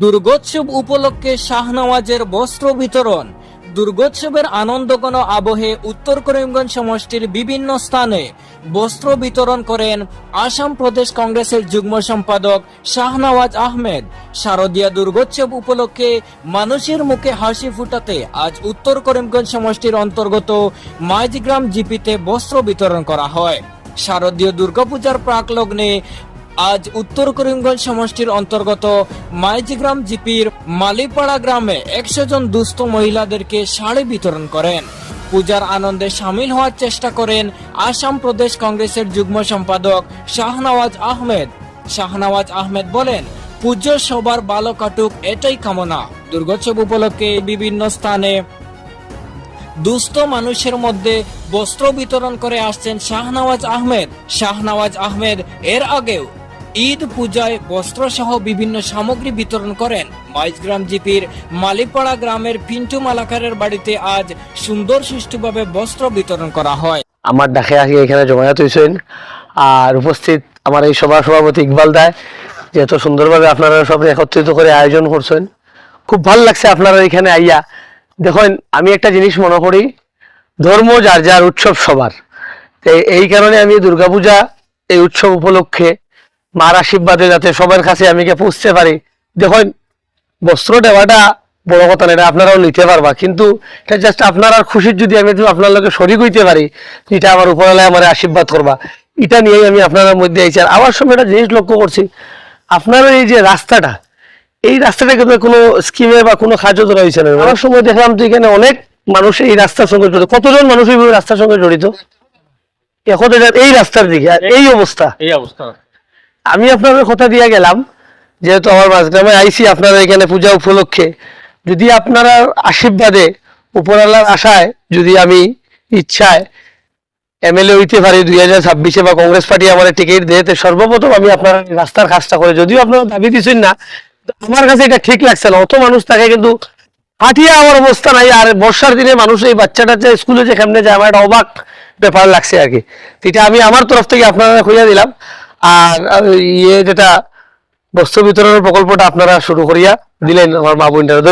দুর্গোৎসব উপলক্ষে শাহনওয়াজের বস্ত্র বিতরণ। দুর্গোৎসবের আনন্দঘন আবহে উত্তর করিমগঞ্জ সমষ্টির বিভিন্ন স্থানে বস্ত্র বিতরণ করেন আসাম প্রদেশ কংগ্রেসের যুগ্ম সম্পাদক শাহনওয়াজ আহমেদ। শারদীয়া দুর্গোৎসব উপলক্ষে মানুষের মুখে হাসি ফুটাতে আজ উত্তর করিমগঞ্জ সমষ্টির অন্তর্গত মাইজগ্রাম জিপিতে বস্ত্র বিতরণ করা হয়। শারদীয় দুর্গাপূজার প্রাক লগ্নে আজ উত্তর করিমগঞ্জ সমষ্টির অন্তর্গত মাইজিগ্রাম জিপির মালিপাড়া গ্রামে একশো জন দুস্থ মহিলাদেরকে শাড়ি বিতরণ করেন। পূজার আনন্দে সামিল হওয়ার চেষ্টা করেন আসাম প্রদেশ কংগ্রেসের যুগ্ম সম্পাদক শাহনওয়াজ আহমেদ। শাহনওয়াজ আহমেদ বলেন, পুজো সবার ভালো কাটুক, এটাই কামনা। দুর্গোৎসব উপলক্ষে বিভিন্ন স্থানে দুস্থ মানুষের মধ্যে বস্ত্র বিতরণ করে আসছেন শাহনওয়াজ আহমেদ। শাহনওয়াজ আহমেদ এর আগেও ঈদ, পূজায় বস্ত্র সহ বিভিন্ন সামগ্রী বিতরণ করেন। মাইজগ্রাম জিপির মালিপাড়া গ্রামের পিন্টু মালাকারের বাড়িতে আজ সুন্দর সুষ্ঠুভাবে বস্ত্র বিতরণ করা হয়। আমার ডাকে আসি এখানে জমায়েত হয়েছেন আর উপস্থিত আমার এই সভা সভাপতি ইকবাল দায় যে এত সুন্দরভাবে আপনারা সব একত্রিত করে আয়োজন করছেন। খুব ভালো লাগছে আপনারা এখানে আইয়া। দেখুন, আমি একটা জিনিস মনে করি, ধর্ম যার যার উৎসব সবার। এই কারণে আমি দুর্গাপূজা এই উৎসব উপলক্ষে মার আশীর্বাদে যাতে সবার কাছে আমি পৌঁছতে পারি। দেখুন, বস্ত্র দেওয়াটা বড় কথা না আপনারাও নিতে পারবা। কিন্তু এটা জাস্ট আপনার আর খুশির যদি আমি আপনার লোকে শরিক হইতে পারি, এটা আমার উপরালায় আমার আশীর্বাদ করবা। এটা নিয়েই আমি আপনার মধ্যে আইছি। আর আবার সময় একটা জিনিস লক্ষ্য করছি, আপনার এই যে রাস্তাটা, এই রাস্তাটা কিন্তু কোনো স্কিমে বা কোনো কাজও ধরা হয়েছে না। আমার সময় দেখলাম তো এখানে অনেক মানুষ এই রাস্তার সঙ্গে জড়িত। কতজন মানুষ এই রাস্তার সঙ্গে জড়িত? এখন এই রাস্তার দিকে, আর এই অবস্থা। এই অবস্থা। আমি আপনাদের কথা দিয়ে গেলাম, যেহেতু আমার মাঝগ্রামে আইসি আপনারা এখানে পূজা উপলক্ষে। যদি আপনারা আশীর্বাদে উপরালার আশায় যদি আমি ইচ্ছায় এমএলএ হইতে পারি, দুই হাজার ছাব্বিশে বা কংগ্রেস পার্টি আমার টিকিট দেয় তো সর্বপ্রথম আমি আপনার রাস্তার কাজটা করে। যদিও আপনারা দাবি দিচ্ছেন না আমার কাছে এটা ঠিক লাগছে না। অত মানুষ থাকে কিন্তু হাঁটিয়ে আমার অবস্থা নাই, আর বর্ষার দিনে মানুষ এই বাচ্চাটা যে স্কুলে যে কেমনে যায়, আমার একটা অবাক ব্যাপার লাগছে আর কি। এটা আমি আমার তরফ থেকে আপনারা খুঁজে দিলাম। আর ইয়ে যেটা বস্ত্র বিতরণের প্রকল্পটা আপনারা শুরু করিয়া দিলেন আমার মা ধন্যবাদ